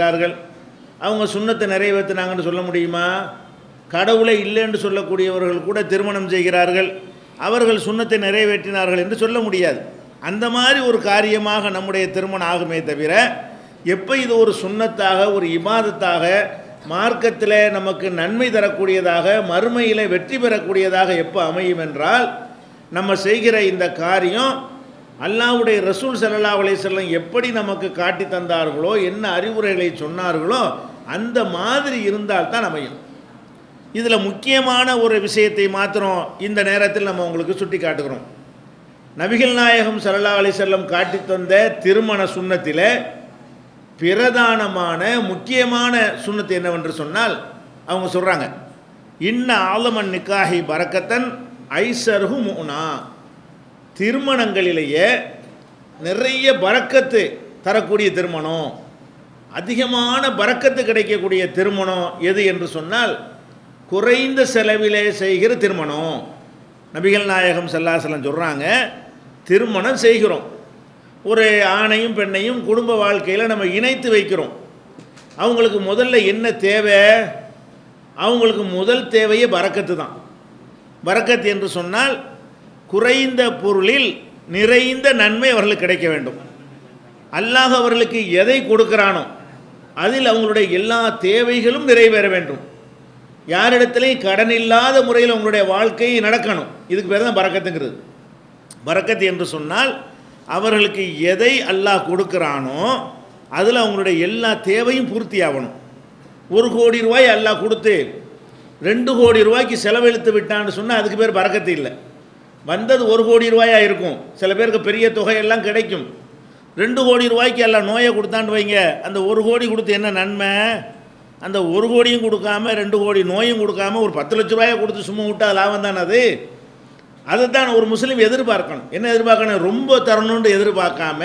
இருக்கிறார்கள் அவங்க சுண்ணத்தை நிறைவேற்றினாங்கன்னு சொல்ல முடியுமா? கடவுளை இல்லை என்று சொல்லக்கூடியவர்கள் கூட திருமணம் செய்கிறார்கள். அவர்கள் சுண்ணத்தை நிறைவேற்றினார்கள் என்று சொல்ல முடியாது. அந்த மாதிரி ஒரு காரியமாக நம்முடைய திருமணம் ஆகுமே தவிர எப்போ இது ஒரு சுண்ணத்தாக ஒரு இமாதத்தாக மார்க்கத்தில் நமக்கு நன்மை தரக்கூடியதாக மறுமையில் வெற்றி பெறக்கூடியதாக எப்போ அமையும் என்றால் நம்ம செய்கிற இந்த காரியம் அல்லாவுடைய ரசூல் சல்லா அலைஹி எப்படி நமக்கு காட்டி தந்தார்களோ என்ன அறிவுரைகளை சொன்னார்களோ அந்த மாதிரி இருந்தால் தான் அமையும். இதில் முக்கியமான ஒரு விஷயத்தை மாத்திரம் இந்த நேரத்தில் நம்ம உங்களுக்கு சுட்டி காட்டுகிறோம் நபிகள் நாயகம் சல்லா அலிசல்லம் காட்டி தந்த திருமண சுண்ணத்தில் பிரதானமான முக்கியமான சுண்ணத்து என்னவென்று சொன்னால் அவங்க சொல்கிறாங்க இன்ன ஆலமன் நிக்காஹி பரக்கத்தன் ஐசருகு முனா. திருமணங்களிலேயே நிறைய பறக்கத்து தரக்கூடிய திருமணம். அதிகமான பறக்கத்து கிடைக்கக்கூடிய திருமணம் எது என்று சொன்னால் குறைந்த செலவிலே செய்கிற திருமணம். நபிகள் நாயகம் செல்லாசலம் சொல்கிறாங்க திருமணம் செய்கிறோம். ஒரு ஆணையும் பெண்ணையும் குடும்ப வாழ்க்கையில் நம்ம இணைத்து வைக்கிறோம். அவங்களுக்கு முதல்ல என்ன தேவை? அவங்களுக்கு முதல் தேவையே பறக்கத்து தான். பறக்கத்து என்று சொன்னால் குறைந்த பொருளில் நிறைந்த நன்மை அவர்களுக்கு கிடைக்க வேண்டும். அல்லாஹ் அவர்களுக்கு எதை கொடுக்கிறானோ அதில் அவங்களுடைய எல்லா தேவைகளும் நிறைவேற வேண்டும். யாரிடத்திலையும் கடன் இல்லாத முறையில் அவங்களுடைய வாழ்க்கை நடக்கணும். இதுக்கு பேர் தான் பறக்கத்துங்கிறது. பறக்கத்து என்று சொன்னால் அவர்களுக்கு எதை அல்லாஹ் கொடுக்கிறானோ அதில் அவங்களுடைய எல்லா தேவையும் பூர்த்தி ஆகணும் ஒரு கோடி ரூபாய் அல்லாஹ் கொடுத்து ரெண்டு கோடி ரூபாய்க்கு செலவழித்து விட்டான்னு சொன்னால் அதுக்கு பேர் பறக்கத்து இல்லை. வந்தது ஒரு கோடி ரூபாயாக இருக்கும். சில பேருக்கு பெரிய தொகையெல்லாம் கிடைக்கும். ரெண்டு கோடி ரூபாய்க்கு எல்லாம் நோயை கொடுத்தான்னு வைங்க. அந்த ஒரு கோடி கொடுத்து என்ன நன்மை? அந்த ஒரு கோடியும் கொடுக்காம ரெண்டு கோடி நோயும் கொடுக்காம ஒரு பத்து லட்ச ரூபாயை கொடுத்து சும்மா விட்டால் லாபம் தானே அது? அதைத்தான் ஒரு முஸ்லீம் எதிர்பார்க்கணும். என்ன எதிர்பார்க்கணும்? ரொம்ப தரணும்னு எதிர்பார்க்காம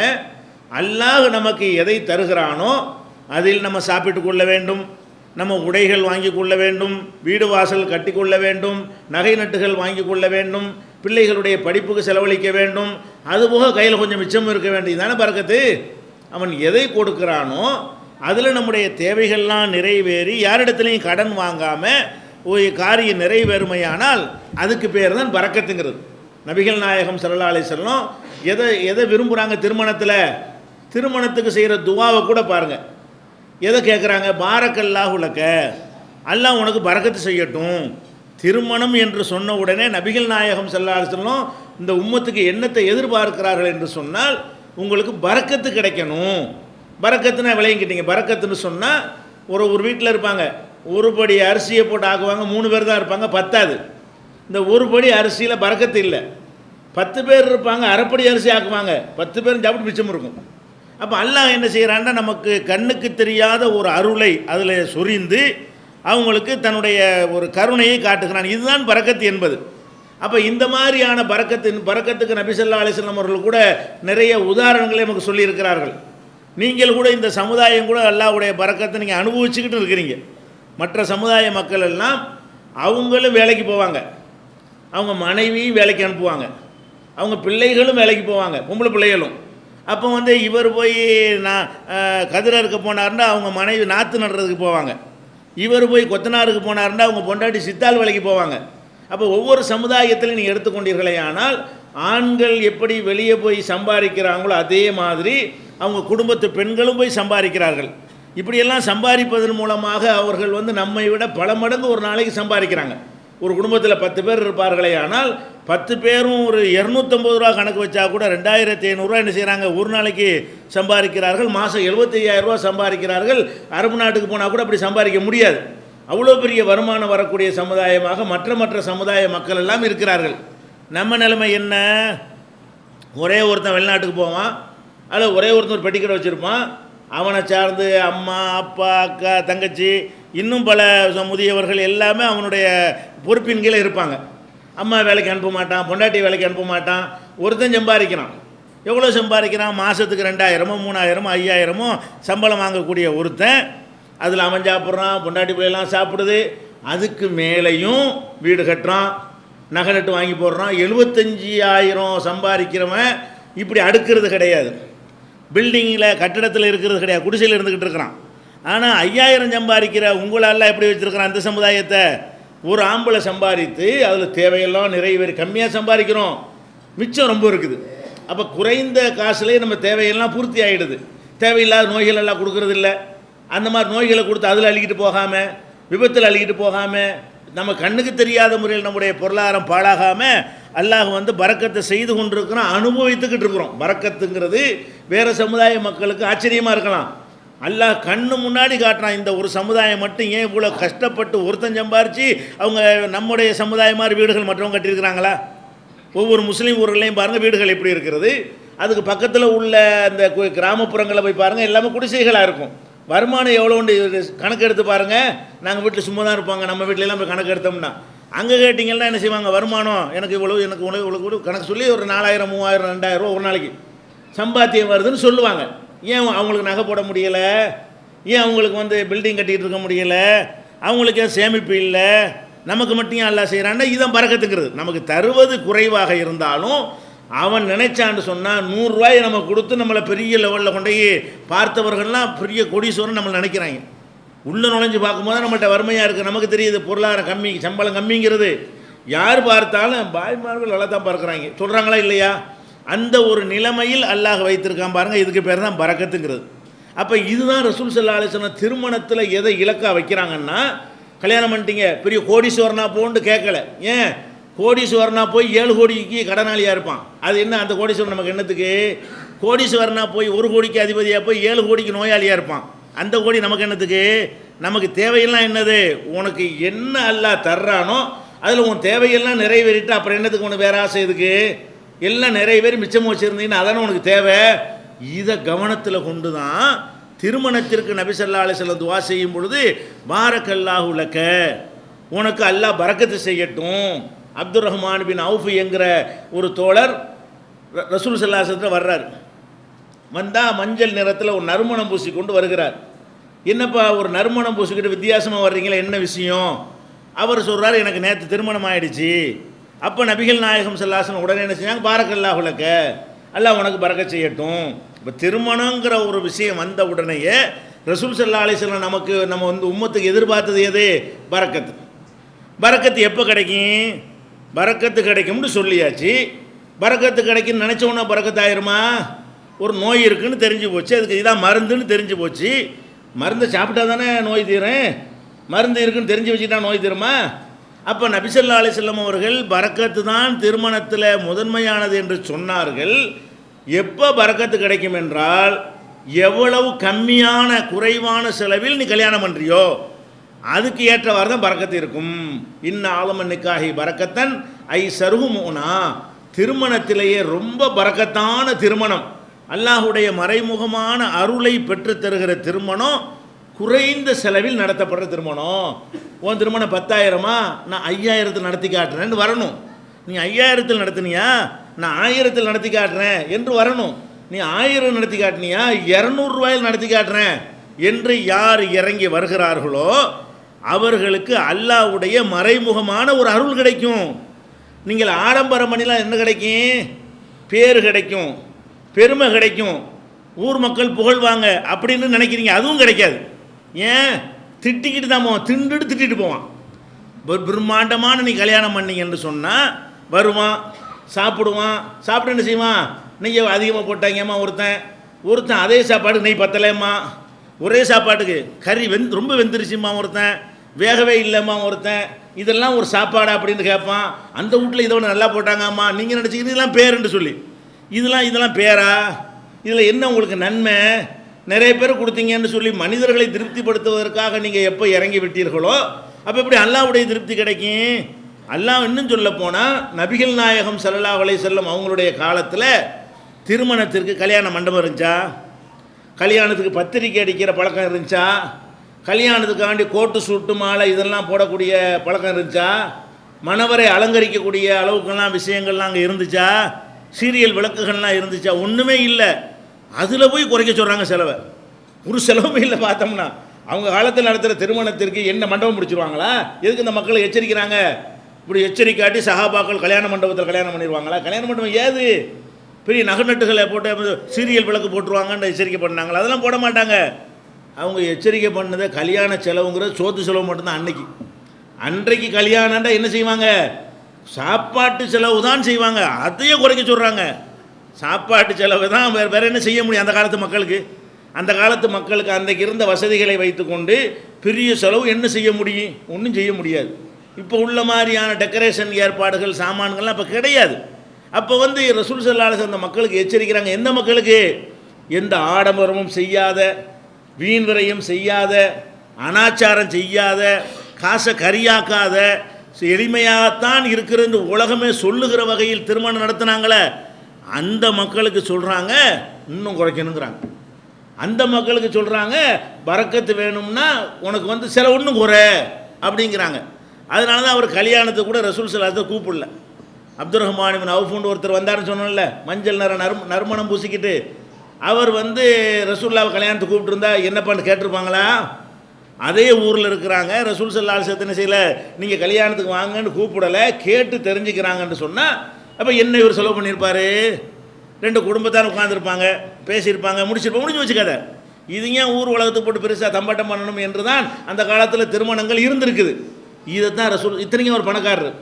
அல்லாஹ் நமக்கு எதை தருகிறானோ அதில் நம்ம சாப்பிட்டு கொள்ள வேண்டும். நம்ம உடைகள் வாங்கி கொள்ள வேண்டும். வீடு வாசல் கட்டி கொள்ள வேண்டும். நகை நட்டுகள் வாங்கி கொள்ள வேண்டும். பிள்ளைகளுடைய படிப்புக்கு செலவழிக்க வேண்டும். அதுபோக கையில் கொஞ்சம் மிச்சம் இருக்க வேண்டியது தானே பறக்கத்து? அவன் எதை கொடுக்குறானோ அதில் நம்முடைய தேவைகள்லாம் நிறைவேறி யாரிடத்துலையும் கடன் வாங்காமல் ஒரு காரியம் நிறைவேறுமையானால் அதுக்கு பேர் தான் பறக்கத்துங்கிறது. நபிகள் நாயகம் ஸல்லல்லாஹு அலைஹி எதை எதை விரும்புகிறாங்க திருமணத்தில்? திருமணத்துக்கு செய்கிற துவாவை கூட பாருங்கள் எதை கேட்குறாங்க பாரக்கல்லாஹ் உலக்க அல்லாஹ் உனக்கு பரக்கத்து செய்யட்டும். திருமணம் என்று சொன்ன உடனே நபிகள் நாயகம் ஸல்லல்லாஹு இந்த உம்மத்துக்கு என்னத்தை எதிர்பார்க்கிறார்கள் என்று சொன்னால் உங்களுக்கு பறக்கத்து கிடைக்கணும். பறக்கத்துனா விளையங்கிட்டீங்க பறக்கத்துன்னு சொன்னால் ஒரு ஒரு வீட்டில் இருப்பாங்க. ஒரு படி அரிசியை போட்டு ஆக்குவாங்க மூணு பேர் தான் இருப்பாங்க பத்தாது. இந்த ஒரு படி அரிசியில் பறக்கத்து இல்லை. பத்து பேர் இருப்பாங்க அரைப்படி அரிசி ஆக்குவாங்க. பத்து பேரும் சாப்பிட்டு மிச்சம் இருக்கும். அப்போ அல்லாஹ் என்ன செய்கிறான்னா நமக்கு கண்ணுக்கு தெரியாத ஒரு அருளை அதில் சொரிந்து அவங்களுக்கு தன்னுடைய ஒரு கருணையை காட்டுகிறான். இதுதான் பறக்கத்து என்பது. அப்போ இந்த மாதிரியான பறக்கத்தின் பறக்கத்துக்கு நபிசல்லா அலிஸ்லாம் அவர்கள் கூட நிறைய உதாரணங்களை நமக்கு சொல்லியிருக்கிறார்கள். நீங்கள் கூட இந்த சமுதாயம் கூட அல்லாவுடைய பறக்கத்தை நீங்கள் அனுபவிச்சுக்கிட்டு இருக்கிறீங்க. மற்ற சமுதாய மக்கள் எல்லாம் அவங்களும் வேலைக்கு போவாங்க. அவங்க மனைவியும் வேலைக்கு அனுப்புவாங்க. அவங்க பிள்ளைகளும் வேலைக்கு போவாங்க. பொம்பளை பிள்ளைகளும். அப்போ வந்து இவர் போய் நான் அஹ், கதிர இருக்க போனாருன்னா அவங்க மனைவி நாற்று நடுறதுக்கு போவாங்க. இவர் போய் கொத்தனாருக்கு போனார்னா அவங்க பொண்டாட்டி சித்தால் வேலைக்கு போவாங்க. அப்போ ஒவ்வொரு சமுதாயத்திலும் நீங்கள் எடுத்துக்கொண்டீர்களே ஆனால் ஆண்கள் எப்படி வெளியே போய் சம்பாதிக்கிறாங்களோ அதே மாதிரி அவங்க குடும்பத்து பெண்களும் போய் சம்பாதிக்கிறார்கள். இப்படியெல்லாம் சம்பாதிப்பதன் மூலமாக அவர்கள் வந்து நம்மை விட பல மடங்கு ஒரு நாளைக்கு சம்பாதிக்கிறாங்க. ஒரு குடும்பத்தில் பத்து பேர் இருப்பார்களே ஆனால் பத்து பேரும் ஒரு இரநூத்தம்பது ரூபா கணக்கு வச்சா கூட ரெண்டாயிரத்தி ஐநூறுரூவா என்ன செய்கிறாங்க ஒரு நாளைக்கு சம்பாதிக்கிறார்கள் மாதம் எழுபத்தையாயிரருபா சம்பாதிக்கிறார்கள். அரபு நாட்டுக்கு போனால் கூட அப்படி சம்பாதிக்க முடியாது. அவ்வளோ பெரிய வருமானம் வரக்கூடிய சமுதாயமாக மற்ற மற்ற சமுதாய மக்கள் எல்லாம் இருக்கிறார்கள். நம்ம நிலைமை என்ன? ஒரே ஒருத்தன் வெளிநாட்டுக்கு போவான் அதில் ஒரே ஒருத்தன் ஒரு பெட்டிக்கடை வச்சுருப்பான். அவனை சார்ந்து அம்மா அப்பா அக்கா தங்கச்சி இன்னும் பல முதியவர்கள் எல்லாமே அவனுடைய பொறுப்பின் கீழே இருப்பாங்க. அம்மா வேலைக்கு அனுப்ப மாட்டான் பொண்டாட்டி வேலைக்கு அனுப்ப மாட்டான் ஒருத்தன் சம்பாதிக்கிறான். எவ்வளோ சம்பாதிக்கிறான்? மாதத்துக்கு ரெண்டாயிரமோ மூணாயிரமோ ஐயாயிரமோ சம்பளம் வாங்கக்கூடிய ஒருத்தன் அதில் அவன் சாப்பிட்றான் பொண்டாட்டி பிள்ளைலாம் சாப்பிடுது அதுக்கு மேலேயும் வீடு கட்டுறான் நகை நட்டு வாங்கி போடுறான் எழுபத்தஞ்சி ஆயிரம் சம்பாதிக்கிறவன் இப்படி அடுக்கிறது கிடையாது. பில்டிங்கில் கட்டிடத்தில் இருக்கிறது கிடையாது குடிசையில் இருந்துக்கிட்டு இருக்கிறான். ஆனால் ஐயாயிரம் சம்பாதிக்கிற உங்களால் எப்படி வச்சுருக்கிறான் அந்த சமுதாயத்தை? ஒரு ஆம்பளை சம்பாதித்து அதில் தேவையெல்லாம் நிறைவேறி கம்மியாக சம்பாதிக்கிறோம். மிச்சம் ரொம்ப இருக்குது. அப்போ குறைந்த காசுலேயே நம்ம தேவையெல்லாம் பூர்த்தி ஆகிடுது தேவையில்லாத நோய்கள் எல்லாம் கொடுக்கறது அந்த மாதிரி நோய்களை கொடுத்து அதில் அள்ளிக்கிட்டு போகாமல் விபத்தில் அள்ளிக்கிட்டு போகாமல் நம்ம கண்ணுக்கு தெரியாத முறையில் நம்முடைய பொருளாதாரம் பாழாகாமல் அல்லாஹ் வந்து பறக்கத்தை செய்து கொண்டிருக்கிறோம் அனுபவித்துக்கிட்டு இருக்கிறோம். பறக்கத்துங்கிறது வேறு சமுதாய மக்களுக்கு ஆச்சரியமாக இருக்கலாம். அல்லாஹ் கண்ணு முன்னாடி காட்டுறான். இந்த ஒரு சமுதாயம் மட்டும் ஏன் இவ்வளோ கஷ்டப்பட்டு ஒருத்தன் சம்பாரித்து அவங்க நம்முடைய சமுதாயம் மாதிரி வீடுகள் மற்றவங்க கட்டியிருக்கிறாங்களா? ஒவ்வொரு முஸ்லீம் ஊர்களையும் பாருங்கள் வீடுகள் எப்படி இருக்கிறது. அதுக்கு பக்கத்தில் உள்ள அந்த கிராமப்புறங்களை கிராமப்புறங்களில் போய் பாருங்கள் எல்லாமே குடிசைகளாக இருக்கும். வருமானம் எவ்வளோண்டு கணக்கு எடுத்து பாருங்கள் நாங்கள் வீட்டில் சும்மா தான் இருப்பாங்க. நம்ம வீட்டிலலாம் போய் கணக்கு எடுத்தோம்னா அங்கே கேட்டிங்கன்னா என்ன செய்வாங்க? வருமானம் எனக்கு இவ்வளோ எனக்கு உணவு இவ்வளோ கூட கணக்கு சொல்லி ஒரு நாலாயிரம் மூவாயிரம் ரெண்டாயிரம் ரூபா ஒரு நாளைக்கு சம்பாத்தியம் வருதுன்னு சொல்லுவாங்க. ஏன் அவங்களுக்கு நகை போட முடியலை? ஏன் அவங்களுக்கு வந்து பில்டிங் கட்டிகிட்டு இருக்க முடியலை? அவங்களுக்கு ஏன் சேமிப்பு இல்லை? நமக்கு மட்டும் ஏன் எல்லாம் செய்கிறான்னா இதான் பறக்கத்துக்கிறது நமக்கு தருவது குறைவாக இருந்தாலும் அவன் நினைச்சான்னு சொன்னால் நூறுரூவாயை நம்ம கொடுத்து நம்மளை பெரிய லெவலில் கொண்டு போய் பார்த்தவர்கள்லாம் பெரிய கொடீஸ்வரன் நம்மளை நினைக்கிறாங்க. உள்ளே நுழைஞ்சு பார்க்கும்போது நம்மகிட்ட வறுமையாக இருக்குது நமக்கு தெரியுது பொருளாதாரம் கம்மி சம்பளம் கம்மிங்கிறது. யார் பார்த்தாலும் பாய்மார்கள் நல்லா தான் பார்க்குறாங்க சொல்கிறாங்களா இல்லையா? அந்த ஒரு நிலைமையில் அல்லாஹ் வைத்திருக்கான் பாருங்கள் இதுக்கு பேர் தான் பறக்கத்துங்கிறது. அப்போ இதுதான் ரசூல் சல்லா அலிஸ்வன திருமணத்தில் எதை இலக்காக வைக்கிறாங்கன்னா கல்யாணம் பண்ணிட்டீங்க பெரிய கோடீஸ்வரனா போன்னு கேட்கல. ஏன்? கோடீஸ்வரனா போய் ஏழு கோடிக்கு கடனாளியாக இருப்பான். அது என்ன? அந்த கோடீஸ்வரன் நமக்கு என்னத்துக்கு? கோடீஸ்வரனா போய் ஒரு கோடிக்கு அதிபதியாக போய் ஏழு கோடிக்கு நோயாளியாக இருப்பான். அந்த கோடி நமக்கு என்னத்துக்கு? நமக்கு தேவையெல்லாம் என்னது? உனக்கு என்ன அல்லாஹ் தர்றானோ அதில் உன் தேவையெல்லாம் நிறைவேறிட்டு அப்புறம் என்னத்துக்கு உனக்கு வேறு ஆசை இதுக்கு எல்லாம் நிறைய பேர் மிச்சம் வச்சுருந்தீங்கன்னா அதானே உனக்கு தேவை? இதை கவனத்தில் கொண்டு தான் திருமணத்திற்கு நபிசல்லா அலிசல்லம் துவா செய்யும் பொழுது பாரக்கல்லாஹு உலக்க உனக்கு அல்லாஹ் பறக்கத்து செய்யட்டும். அப்துல் ரஹ்மான் பின் அவுஃபு என்கிற ஒரு தோழர் ரசூல் சல்லாசத்தில் வர்றார். வந்தால் மஞ்சள் நிறத்தில் ஒரு நறுமணம் பூசி கொண்டு வருகிறார். என்னப்பா ஒரு நறுமணம் பூசிக்கிட்டு வித்தியாசமாக வர்றீங்களா என்ன விஷயம்? அவர் சொல்கிறார் எனக்கு நேற்று திருமணம் ஆயிடுச்சு. அப்போ நபிகள் நாயகம் செல்லாசன் உடனே என்ன செஞ்சாங்க? பாரக்கல்லாஹ் உலக்க அல்லாஹ் உனக்கு பறக்க செய்யட்டும். இப்போ திருமணங்கிற ஒரு விஷயம் வந்த உடனேயே ரசூல் சல்லா அலிஸ்லாம் நமக்கு நம்ம வந்து உம்மத்துக்கு எதிர்பார்த்தது எது? பறக்கத்து. பறக்கத்து எப்போ கிடைக்கும்? பறக்கத்து கிடைக்கும்னு சொல்லியாச்சு. பறக்கத்து கிடைக்கும்னு நினச்சோன்னா பறக்கத்து ஆயிருமா? ஒரு நோய் இருக்குன்னு தெரிஞ்சு போச்சு. அதுக்கு இதான் மருந்துன்னு தெரிஞ்சு போச்சு. மருந்தை சாப்பிட்டா தானே நோய் தீரும்? மருந்து இருக்குன்னு தெரிஞ்சு வச்சுட்டா நோய் தீருமா? அப்போ நபிசல்லா அலிசல்லம் அவர்கள் பறக்கத்து தான் திருமணத்தில் முதன்மையானது என்று சொன்னார்கள். எப்போ பறக்கத்து கிடைக்கும் என்றால் எவ்வளவு கம்மியான குறைவான செலவில் நீ கல்யாணம் பண்ணுறியோ அதுக்கு ஏற்றவாறு தான் பறக்கத்து இருக்கும். இன்ன ஆலமன் நிக்காஹி பறக்கத்தன் ஐ சருகுமோனா திருமணத்திலேயே ரொம்ப பறக்கத்தான திருமணம். அல்லாஹுடைய மறைமுகமான அருளை பெற்றுத் தருகிற திருமணம் குறைந்த செலவில் நடத்தப்படுற திருமணம். உன் திருமணம் பத்தாயிரமா? நான் ஐயாயிரத்தில் நடத்தி காட்டுறேன்னு வரணும். நீ ஐயாயிரத்தில் நடத்தினியா? நான் ஆயிரத்தில் நடத்தி காட்டுறேன் என்று வரணும். நீ ஆயிரம் நடத்தி காட்டினியா? இரநூறுவாயில் நடத்தி காட்டுறேன். என்று யார் இறங்கி வருகிறார்களோ அவர்களுக்கு அல்லாஹ்வுடைய மறைமுகமான ஒரு அருள் கிடைக்கும். நீங்கள் ஆடம்பரம் பண்ணிலாம் என்ன கிடைக்கும்? பேர் கிடைக்கும். பெருமை கிடைக்கும். ஊர் மக்கள் புகழ்வாங்க அப்படின்னு நினைக்கிறீங்க அதுவும் கிடைக்காது. ஏன்? திட்டிக்கிட்டு தான் போவான். திண்டுட்டு திட்டிட்டு போவான். ஒரு பிரம்மாண்டமான நீ கல்யாணம் பண்ணீங்கன்னு சொன்னால் வருவான் சாப்பிடுவான். சாப்பிட்டு என்ன செய்வான்? நெய்யை அதிகமாக போட்டாங்கம்மா ஒருத்தன்? ஒருத்தன் அதே சாப்பாடு நெய் பத்தலையம்மா. ஒரே சாப்பாட்டுக்கு கறி வெந் ரொம்ப வெந்துருச்சுமா ஒருத்தன். வேகவே இல்லைம்மா ஒருத்தன். இதெல்லாம் ஒரு சாப்பாடா அப்படின்னு கேட்பான் அந்த வீட்டில் இதை ஒன்று நல்லா போட்டாங்கம்மா. நீங்கள் நினச்சிக்கிட்டு இதெல்லாம் பேருன்னு சொல்லி. இதெல்லாம் இதெல்லாம் பேரா? இதில் என்ன உங்களுக்கு நன்மை? நிறைய பேர் கொடுத்தீங்கன்னு சொல்லி மனிதர்களை திருப்திப்படுத்துவதற்காக நீங்கள் எப்போ இறங்கி விட்டீர்களோ அப்போ எப்படி அல்லாவுடைய திருப்தி கிடைக்கும்? அல்லாஹ் இன்னும் சொல்ல போனால் நபிகள் நாயகம் சல்லா அலைஹி செல்லம் அவங்களுடைய காலத்தில் திருமணத்திற்கு கல்யாண மண்டபம் இருந்துச்சா? கல்யாணத்துக்கு பத்திரிக்கை அடிக்கிற பழக்கம் இருந்துச்சா? கல்யாணத்துக்காண்டி கோட்டு சூட்டு மாலை இதெல்லாம் போடக்கூடிய பழக்கம் இருந்துச்சா? மணவரை அலங்கரிக்கக்கூடிய அளவுக்கெல்லாம் விஷயங்கள்லாம் அங்கே இருந்துச்சா? சீரியல் விளக்குகள்லாம் இருந்துச்சா? ஒன்றுமே இல்லை. அதில் போய் குறைக்க சொல்கிறாங்க செலவை. ஒரு செலவுமே இல்லை பார்த்தோம்னா அவங்க காலத்தில் நடத்துகிற திருமணத்திற்கு என்ன மண்டபம் முடிச்சிருவாங்களா? எதுக்கு இந்த மக்களை எச்சரிக்கிறாங்க? இப்படி எச்சரிக்காட்டி சகாபாக்கள் கல்யாண மண்டபத்தில் கல்யாணம் பண்ணிடுவாங்களா கல்யாண மண்டபம் ஏது? பெரிய நகநட்டுகளை போட்டு சீரியல் விளக்கு போட்டுருவாங்கன்னு எச்சரிக்கை பண்ணாங்களா அதெல்லாம் போட மாட்டாங்க. அவங்க எச்சரிக்கை பண்ணதை கல்யாண செலவுங்கிறது சோத்து செலவு மட்டும்தான் அன்னைக்கு. அன்றைக்கு கல்யாணம்டா என்ன செய்வாங்க? சாப்பாட்டு செலவு தான் செய்வாங்க. அதையே குறைக்க சொல்கிறாங்க சாப்பாட்டு செலவு தான் வேறு வேறு என்ன செய்ய முடியும் அந்த காலத்து மக்களுக்கு? அந்த காலத்து மக்களுக்கு அன்றைக்கு இருந்த வசதிகளை வைத்துக்கொண்டு பெரிய செலவு என்ன செய்ய முடியும்? ஒன்றும் செய்ய முடியாது. இப்போ உள்ள மாதிரியான டெக்கரேஷன் ஏற்பாடுகள் சாமான்கள்லாம் இப்போ கிடையாது. அப்போ வந்து ரசூல் சல்லாஸ் அந்த மக்களுக்கு எச்சரிக்கிறாங்க. எந்த மக்களுக்கு? எந்த ஆடம்பரமும் செய்யாத வீண் விரையும் செய்யாத அனாச்சாரம் செய்யாத காசை கரியாக்காத எளிமையாகத்தான் இருக்கிறது உலகமே சொல்லுகிற வகையில் திருமணம் நடத்துனாங்களே அந்த மக்களுக்கு சொல்கிறாங்க இன்னும் குறைக்கணுங்கிறாங்க. அந்த மக்களுக்கு சொல்கிறாங்க பறக்கத்து வேணும்னா உனக்கு வந்து சில ஒன்றும் குறை அப்படிங்கிறாங்க. அதனால தான் அவர் கல்யாணத்துக்கு கூட ரசூல் சலாத்தை கூப்பிடல. அப்துல் ரஹ்மான் அவுஃபுண்டு ஒருத்தர் வந்தாருன்னு சொன்னோம்ல மஞ்சள் நிற நறு நறுமணம் பூசிக்கிட்டு. அவர் வந்து ரசூல்லாவை கல்யாணத்துக்கு கூப்பிட்டுருந்தா என்னப்பான்னு கேட்டிருப்பாங்களா? அதே ஊரில் இருக்கிறாங்க ரசூல் சல்லா என்ன செய்யலை நீங்கள் கல்யாணத்துக்கு வாங்கன்னு கூப்பிடலை கேட்டு தெரிஞ்சுக்கிறாங்கன்னு சொன்னால் அப்போ என்ன இவர் செலவு பண்ணியிருப்பார் ரெண்டு குடும்பத்தார் உட்காந்துருப்பாங்க பேசியிருப்பாங்க முடிச்சிருப்பாங்க முடிஞ்சு வச்சுக்காத. இது ஏன் ஊர் உலகத்துக்கு போட்டு பெருசாக தம்பாட்டம் பண்ணணும் என்று தான் அந்த காலத்தில் திருமணங்கள் இருந்திருக்குது. இதை தான் ரசூல் இத்தனைக்கும் ஒரு பணக்காரர்.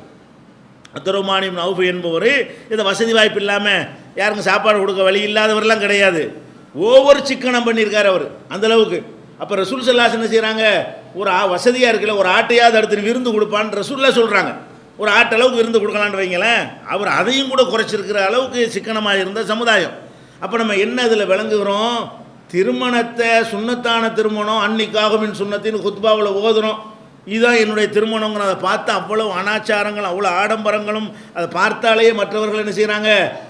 அத்துரமானியம் நவுஃபு என்பவர் இதை வசதி வாய்ப்பு இல்லாமல் யாருக்கும் சாப்பாடு கொடுக்க வழி இல்லாதவரெல்லாம் கிடையாது. ஒவ்வொரு சிக்கனம் பண்ணியிருக்கார் அவர் அந்தளவுக்கு அப்போ ரசூல் சல்லாஸ் என்ன செய்கிறாங்க ஒரு ஆ வசதியாக இருக்கல ஒரு ஆட்டையாவது அடுத்து விருந்து கொடுப்பான்னு ரசூல்லாம் சொல்கிறாங்க ஒரு ஆட்டளவுக்கு விருந்து கொடுக்கலான்னு வைங்களேன் அவர் அதையும் கூட குறைச்சிருக்கிற அளவுக்கு சிக்கனமாக இருந்த சமுதாயம். அப்போ நம்ம என்ன இதில் விளங்குகிறோம்? திருமணத்தை சுண்ணத்தான திருமணம் அன்னிக்காகமின் சுண்ணத்தின் குத்பாவில் ஓதுறோம். இதுதான் என்னுடைய திருமணங்கிற அதை பார்த்து அவ்வளோ அனாச்சாரங்கள் அவ்வளோ ஆடம்பரங்களும் அதை பார்த்தாலேயே மற்றவர்கள் என்ன செய்கிறாங்க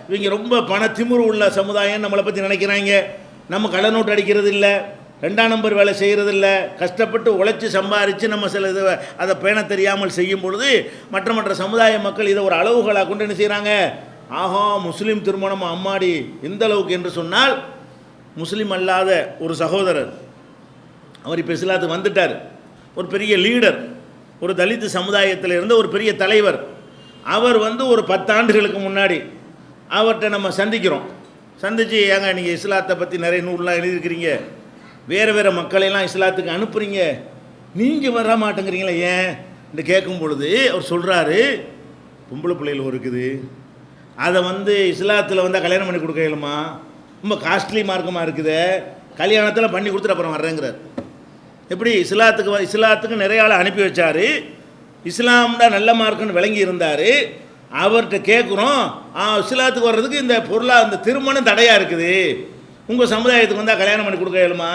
இவங்க ரொம்ப பண திமிரு உள்ள சமுதாயம் நம்மளை பற்றி நினைக்கிறாங்க. நம்ம கடனோட்டு அடிக்கிறது இல்லை ரெண்டாம் நம்பர் வேலை செய்கிறதில்ல கஷ்டப்பட்டு உழைச்சி சம்பாரித்து நம்ம சில இது அதை பேண தெரியாமல் செய்யும் பொழுது மற்ற மற்ற சமுதாய மக்கள் இதை ஒரு அளவுகளாக கொண்டு என்ன செய்கிறாங்க ஆஹா முஸ்லீம் திருமணம் அம்மாடி எந்த அளவுக்கு என்று சொன்னால் முஸ்லீம் அல்லாத ஒரு சகோதரர் அவர் இப்போ இஸ்லாத்து வந்துட்டார். ஒரு பெரிய லீடர் ஒரு தலித் சமுதாயத்தில் இருந்த ஒரு பெரிய தலைவர். அவர் வந்து ஒரு பத்தாண்டுகளுக்கு முன்னாடி அவர்கிட்ட நம்ம சந்திக்கிறோம். சந்தித்து ஏங்க நீங்கள் இஸ்லாத்தை பற்றி நிறைய நூல்லாம் எழுதியிருக்கிறீங்க. வேறு வேறு மக்களையெல்லாம் இஸ்லாத்துக்கு அனுப்புகிறீங்க நீங்கள் வர மாட்டேங்கிறீங்களே ஏன்? என்று கேட்கும் பொழுது அவர் சொல்கிறாரு பொம்பளை பிள்ளைகள் இருக்குது. அதை வந்து இஸ்லாத்தில் வந்தால் கல்யாணம் பண்ணி கொடுக்க இயலுமா? ரொம்ப காஸ்ட்லி மார்க்கமாக இருக்குது. கல்யாணத்தில் பண்ணி கொடுத்துட்டு அப்புறம் வர்றேங்கிறார். எப்படி? இஸ்லாத்துக்கு இஸ்லாத்துக்கு நிறைய ஆள் அனுப்பி வச்சார். இஸ்லாம்டா நல்ல மார்க்குன்னு விளங்கி இருந்தார். அவர்கிட்ட கேட்குறோம் இஸ்லாத்துக்கு வர்றதுக்கு இந்த பொருளாக இந்த திருமணம் தடையாக இருக்குது. உங்கள் சமுதாயத்துக்கு வந்தால் கல்யாணம் பண்ணி கொடுக்க இயலுமா?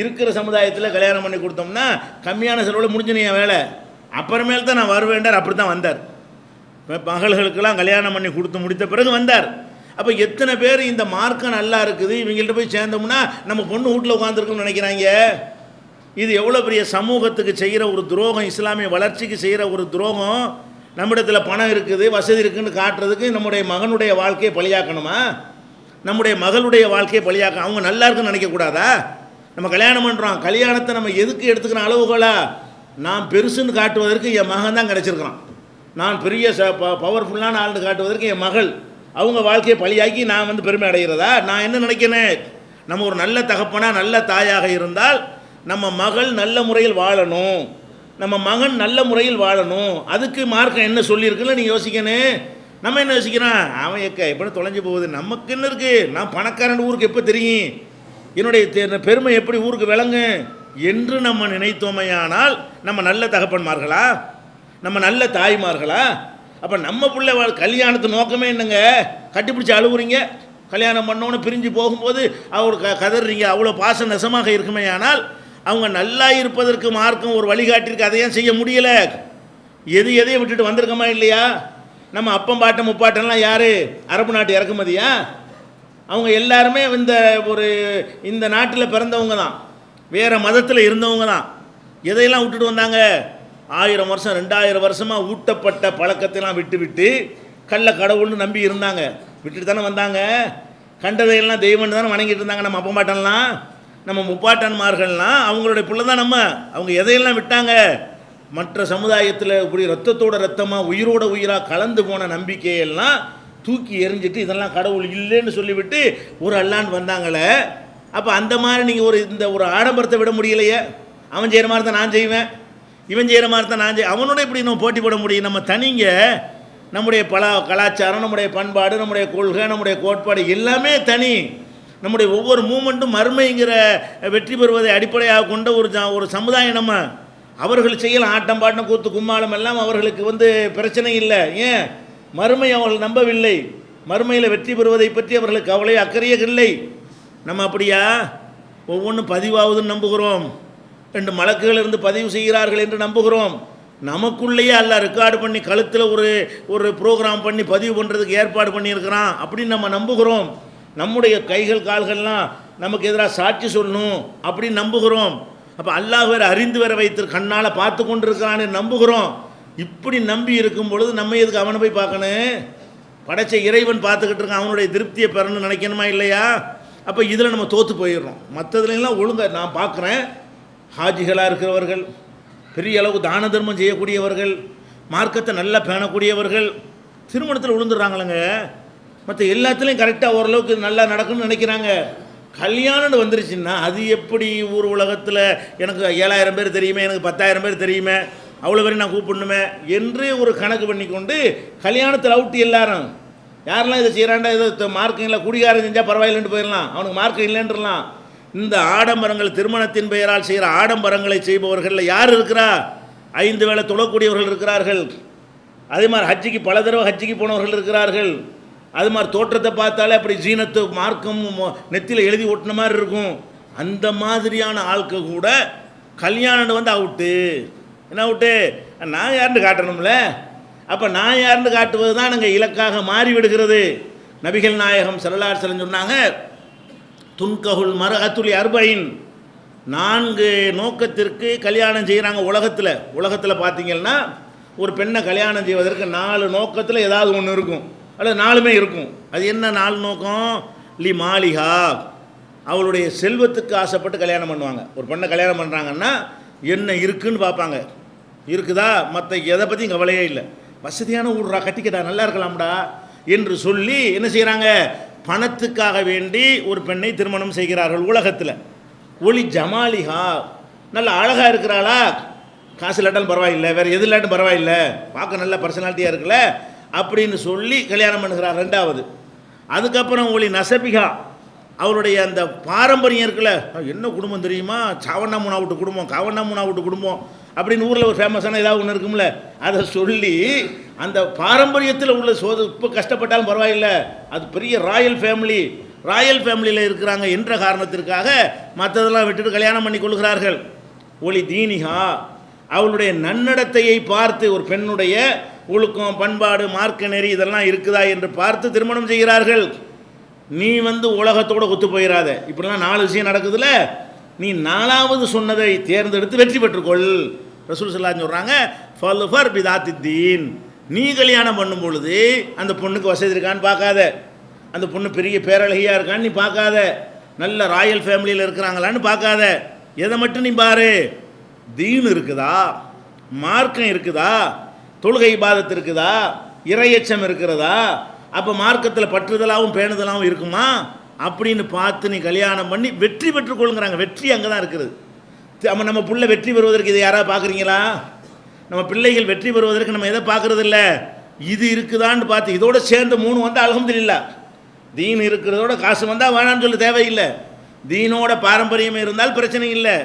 இருக்கிற சமுதாயத்தில் கல்யாணம் பண்ணி கொடுத்தோம்னா கம்மியான செலவில் முடிஞ்சுனு என் வேலை. அப்புறமேல் தான் நான் வருவேண்டார் அப்படி தான் வந்தார் மகள்களுக்கெல்லாம் கல்யாணம் பண்ணி கொடுத்து முடித்த பிறகு வந்தார். அப்போ எத்தனை பேர் இந்த மார்க்கம் நல்லா இருக்குது இவங்கள்ட்ட போய் சேர்ந்தோம்னா நம்ம பொண்ணு வீட்டில் உட்காந்துருக்குன்னு நினைக்கிறாங்க? இது எவ்வளோ பெரிய சமூகத்துக்கு செய்கிற ஒரு துரோகம் இஸ்லாமிய வளர்ச்சிக்கு செய்கிற ஒரு துரோகம். நம்மிடத்தில் பணம் இருக்குது வசதி இருக்குதுன்னு காட்டுறதுக்கு நம்முடைய மகனுடைய வாழ்க்கையை பலியாக்கணுமா? நம்முடைய மகளுடைய வாழ்க்கையை பலியாக்க அவங்க நல்லா இருக்குன்னு நினைக்கக்கூடாதா? நம்ம கல்யாணம் பண்ணுறோம் கல்யாணத்தை நம்ம எதுக்கு எடுத்துக்கிற அளவுகளா நான் பெருசுன்னு காட்டுவதற்கு என் மகன் தான் கிடச்சிருக்கிறான். நான் பெரிய ச ப பவர்ஃபுல்லான ஆள்னு காட்டுவதற்கு என் மகள் அவங்க வாழ்க்கையை பழியாக்கி நான் வந்து பெருமை அடைகிறதா? நான் என்ன நினைக்கிறேன்? நம்ம ஒரு நல்ல தகப்பனாக நல்ல தாயாக இருந்தால் நம்ம மகள் நல்ல முறையில் வாழணும். நம்ம மகன் நல்ல முறையில் வாழணும். அதுக்கு மார்க்கம் என்ன சொல்லியிருக்குன்னு நீ யோசிக்கணும். நம்ம என்ன யோசிக்கிறோம் அவன் எக்க எப்படி தொலைஞ்சு போகுது. நமக்கு என்ன இருக்குது நான் பணக்காரன் ஊருக்கு எப்போ தெரியும்? என்னுடைய பெருமை எப்படி ஊருக்கு விளங்கு? என்று நம்ம நினைத்தோமையானால் நம்ம நல்ல தகப்பன்மார்களா? நம்ம நல்ல தாய்மார்களா? அப்போ நம்ம பிள்ளை கல்யாணத்து நோக்கமே என்னங்க? கட்டிப்பிடிச்சி அழுகுறீங்க கல்யாணம் பண்ணோன்னு பிரிஞ்சு போகும்போது அவர் க கதறீங்க. அவ்வளோ பாசம் நெசமாக இருக்குமே ஆனால் அவங்க நல்லா இருப்பதற்கு மார்க்கம் ஒரு வழிகாட்டிற்கு அதையும் செய்ய முடியலை. எது எதையும் விட்டுட்டு வந்திருக்கோமா இல்லையா? நம்ம அப்பம் பாட்டம் முப்பாட்டம்லாம் யார்? அரபு நாட்டு இறக்குமதியா? அவங்க எல்லாருமே இந்த ஒரு இந்த நாட்டில் பிறந்தவங்க தான். வேறு மதத்தில் இருந்தவங்க தான். எதையெல்லாம் விட்டுட்டு வந்தாங்க? ஆயிரம் வருஷம் ரெண்டாயிரம் வருஷமாக ஊட்டப்பட்ட பழக்கத்தைலாம் விட்டு விட்டு கள்ள கடவுள்னு நம்பி இருந்தாங்க. விட்டுட்டு தானே வந்தாங்க. கண்டதையெல்லாம் தெய்வம்னு தானே வணங்கிட்டு இருந்தாங்க நம்ம அப்பம்பாட்டன்லாம் நம்ம முப்பாட்டன்மார்கள்லாம் அவங்களுடைய பிள்ளை தான் நம்ம. அவங்க எதையெல்லாம் விட்டாங்க? மற்ற சமுதாயத்தில் இப்படி ரத்தத்தோட ரத்தமாக உயிரோட உயிராக கலந்து போன நம்பிக்கையெல்லாம் தூக்கி எரிஞ்சிட்டு இதெல்லாம் கடவுள் இல்லைன்னு சொல்லிவிட்டு ஒரு அல்லான்னு வந்தாங்களே அப்போ அந்த மாதிரி நீங்கள் ஒரு இந்த ஒரு ஆடம்பரத்தை விட முடியலையே? அவன் செய்கிற மாதிரி தான் நான் செய்வேன். இவன் செய்கிற மாதிரி தான் நான் செய் அவனோட இப்படி நம்ம போட்டி போட முடியும். நம்ம தனிங்க நம்முடைய பல கலாச்சாரம் நம்முடைய பண்பாடு நம்முடைய கொள்கை நம்முடைய கோட்பாடு எல்லாமே தனி. நம்முடைய ஒவ்வொரு மூமெண்ட்டும் மறுமைங்கிற வெற்றி பெறுவதை அடிப்படையாக கொண்ட ஒரு ஜா- ஒரு சமுதாயம் நம்ம. அவர்கள் செய்யலாம் ஆட்டம் பாட்டம் கூத்து கும்மாளம் எல்லாம் அவர்களுக்கு வந்து பிரச்சனை இல்லை. ஏன்? மறுமை அவர்கள் நம்பவில்லை. மறுமையில் வெற்றி பெறுவதை பற்றி அவர்களுக்கு கவலை அக்கறையே இல்லை. நம்ம அப்படியா? ஒவ்வொன்றும் பதிவாகுதுன்னு நம்புகிறோம். ரெண்டு மலக்குகள் இருந்து பதிவு செய்கிறார்கள் என்று நம்புகிறோம். நமக்குள்ளேயே அல்ல ரெக்கார்டு பண்ணி கழுத்தில் ஒரு ஒரு ப்ரோக்ராம் பண்ணி பதிவு பண்ணுறதுக்கு ஏற்பாடு பண்ணியிருக்கிறான் அப்படின்னு நம்ம நம்புகிறோம். நம்முடைய கைகள் கால்கள்லாம் நமக்கு எதிராக சாட்சி சொல்லணும் அப்படின்னு நம்புகிறோம். அப்போ அல்லாஹ் அறிந்து வர வைத்து கண்ணால் பார்த்து கொண்டிருக்கிறான்னு நம்புகிறோம். இப்படி நம்பி இருக்கும் பொழுது நம்ம எதுக்கு அவனை போய் பார்க்கணும்? படைச்ச இறைவன் பார்த்துக்கிட்டு இருக்கான் அவனுடைய திருப்தியை பெறணும்னு நினைக்கணுமா இல்லையா? அப்போ இதில் நம்ம தோற்று போயிடுறோம். மற்றதுலாம் ஒழுங்காக நான் பார்க்குறேன். ஹாஜிகளாக இருக்கிறவர்கள் பெரிய அளவு தான தர்மம் செய்யக்கூடியவர்கள் மார்க்கத்தை நல்லா பேணக்கூடியவர்கள் திருமணத்தில் விழுந்துடுறாங்களங்க மற்ற எல்லாத்துலேயும் கரெக்டாக ஓரளவுக்கு நல்லா நடக்கும்னு நினைக்கிறாங்க. கல்யாணம்னு வந்துருச்சுன்னா அது எப்படி ஊர் உலகத்தில் எனக்கு ஏழாயிரம் பேர் தெரியுமே எனக்கு பத்தாயிரம் பேர் தெரியுமே அவ்வளோ பேரையும் நான் கூப்பிடணுமே என்று ஒரு கணக்கு பண்ணிக்கொண்டு கல்யாணத்தில் அவுட்டு எல்லாரும். யாரெல்லாம் இதை செய்கிறாண்டா இதை மார்க்கம் இல்லை குடிகாரம் செஞ்சால் பரவாயில்லைன்னு போயிடலாம் அவனுக்கு மார்க்கம் இல்லைன்றலாம். இந்த ஆடம்பரங்கள் திருமணத்தின் பெயரால் செய்கிற ஆடம்பரங்களை செய்பவர்களில் யார் இருக்கிறா? ஐந்து வேளை தொழக்கூடியவர்கள் இருக்கிறார்கள். அதே மாதிரி ஹஜ்ஜிக்கு பல தடவை ஹஜ்ஜிக்கு போனவர்கள் இருக்கிறார்கள். அது மாதிரி தோற்றத்தை பார்த்தாலே அப்படி ஜீனத்து மார்க்கம் நெத்தியில் எழுதி ஒட்டின மாதிரி இருக்கும். அந்த மாதிரியான ஆளுக்கு கூட கல்யாணம் வந்து அவுட்டு. என்ன அவுட்டு? நான் யாருன்னு காட்டணும்ல? அப்போ நான் யாருன்னு காட்டுவது தான் நாங்கள் இலக்காக மாறி விடுகிறது. நபிகள் நாயகம் செல்லலார் செல்லம் சொன்னாங்க துன்ககுல் மர அத்துலி அர்பைன். நான்கு நோக்கத்திற்கு கல்யாணம் செய்கிறாங்க உலகத்தில். உலகத்தில் பார்த்தீங்கன்னா ஒரு பெண்ணை கல்யாணம் செய்வதற்கு நாலு நோக்கத்தில் ஏதாவது ஒன்று இருக்கும். அல்லது நாலுமே இருக்கும். அது என்ன நாலு நோக்கம்? லி மாளிகா அவளுடைய செல்வத்துக்கு ஆசைப்பட்டு கல்யாணம் பண்ணுவாங்க. ஒரு பெண்ணை கல்யாணம் பண்ணுறாங்கன்னா என்ன இருக்குன்னு பார்ப்பாங்க. இருக்குதா? மற்ற எதை பற்றியும் கவலையே இல்லை. வசதியான ஊர்ரா கட்டிக்கடா நல்லா இருக்கலாம்டா என்று சொல்லி என்ன செய்கிறாங்க பணத்துக்காக வேண்டி ஒரு பெண்ணை திருமணம் செய்கிறார்கள் உலகத்தில். ஒளி ஜமாலிஹா. நல்ல அழகாக இருக்கிறாளா? காசு இல்லாட்டாலும் பரவாயில்லை. வேறு எது இல்லாட்டும் பரவாயில்லை. பார்க்க நல்ல பர்சனாலிட்டியாக இருக்குல்ல அப்படின்னு சொல்லி கல்யாணம் பண்ணுகிறார் ரெண்டாவது. அதுக்கப்புறம் ஒளி நசபிகா அவருடைய அந்த பாரம்பரியம் இருக்குல்ல என்ன குடும்பம் தெரியுமா? சாவண்ணா மூணா விட்டு குடும்பம் காவண்ணா மூணா விட்டு குடும்பம் அப்படின்னு ஊரில் ஒரு ஃபேமஸான ஏதாவது ஒன்று இருக்கும்ல அதை சொல்லி அந்த பாரம்பரியத்தில் உள்ள சோத இப்போ கஷ்டப்பட்டாலும் பரவாயில்ல அது பெரிய ராயல் ஃபேமிலி ராயல் ஃபேமிலியில் இருக்கிறாங்க என்ற காரணத்திற்காக மற்றதெல்லாம் விட்டுட்டு கல்யாணம் பண்ணி கொள்கிறார்கள். ஒளி தீனிகா அவளுடைய நன்னடத்தையை பார்த்து ஒரு பெண்ணுடைய ஒழுக்கம் பண்பாடு மார்க்க நெறி இதெல்லாம் இருக்குதா என்று பார்த்து திருமணம் செய்கிறார்கள். நீ வந்து உலகத்தோடு ஒத்து போயிடாத இப்படிலாம் நாலு விஷயம் நடக்குதுல்ல நீ நாலாவது சொன்னதை தேர்ந்தெடுத்து வெற்றி பெற்றுக்கொள். ரசூல் சல்லான்னு சொல்கிறாங்க ஃபல்ஃபர் பிதாத்தித்தீன் நீ கல்யாணம் பண்ணும் பொழுது அந்த பொண்ணுக்கு வசதி இருக்கான்னு பார்க்காத. அந்த பொண்ணு பெரிய பேரழகியாக இருக்கான்னு நீ பார்க்காத. நல்ல ராயல் ஃபேமிலியில் இருக்கிறாங்களான்னு பார்க்காத. எதை மட்டும் நீ பாரு. தீன் இருக்குதா? மார்க்கம் இருக்குதா? தொழுகை பாதத்து இருக்குதா? இறையச்சம் இருக்கிறதா? அப்போ மார்க்கத்தில் பற்றுதலாகவும் பேணுதலாகவும் இருக்குமா? அப்படின்னு பார்த்து நீ கல்யாணம் பண்ணி வெற்றி பெற்றுக்கொள்ளுங்கிறாங்க வெற்றி அங்கே தான் இருக்குது. நம்ம நம்ம பிள்ளை வெற்றி பெறுவதற்கு இதை யாராவது பார்க்குறீங்களா? நம்ம பிள்ளைகள் வெற்றி பெறுவதற்கு நம்ம எதை பார்க்குறது இல்லை இது இருக்குதான்னு பார்த்து இதோட சேர்ந்து மூணு வந்து அலமதுல்லா தீன் இருக்கிறதோட காசு வந்தால் வேணான்னு சொல்ல தேவையில்லை. தீனோட பாரம்பரியம் இருந்தால் பிரச்சனை இல்லை.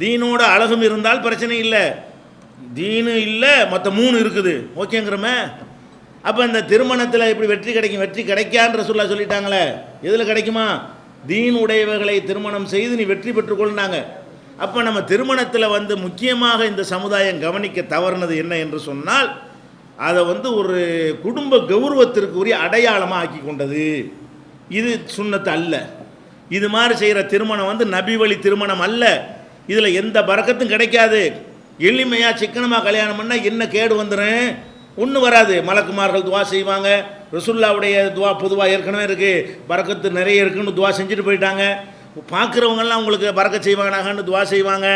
தீனோட அழகும் இருந்தால் பிரச்சனை இல்லை. தீனு இல்லை மற்ற மூணு இருக்குது. ஓகேங்கிறமே? அப்போ இந்த திருமணத்தில் இப்படி வெற்றி கிடைக்கும் வெற்றி கிடைக்கான்ற சொல்ல சொல்லிட்டாங்களே எதில் கிடைக்குமா? தீன் உடையவர்களை திருமணம் செய்து நீ வெற்றி பெற்றுக்கொள்னாங்க. அப்போ நம்ம திருமணத்தில் வந்து முக்கியமாக இந்த சமுதாயம் கவனிக்க தவறுனது என்ன என்று சொன்னால் அதை வந்து ஒரு குடும்ப கௌரவத்திற்கு உரிய அடையாளமாக ஆக்கி கொண்டது இது சுண்ணத்து அல்ல. இது மாதிரி செய்கிற திருமணம் வந்து நபி வழி திருமணம் அல்ல. இதில் எந்த பறக்கத்தும் கிடைக்காது. எளிமையாக சிக்கனமாக கல்யாணம் பண்ணால் என்ன கேடு வந்துடும் ஒன்றும் வராது. மலக்குமார்கள் துவா செய்வாங்க. ரசுல்லாவுடைய துவா பொதுவாக ஏற்கனவே இருக்குது பறக்கத்து நிறைய இருக்குன்னு துவா செஞ்சுட்டு போயிட்டாங்க. பார்க்குறவங்கெல்லாம் உங்களுக்கு பறக்க செய்வாங்கனாகன்னு துவா செய்வாங்க.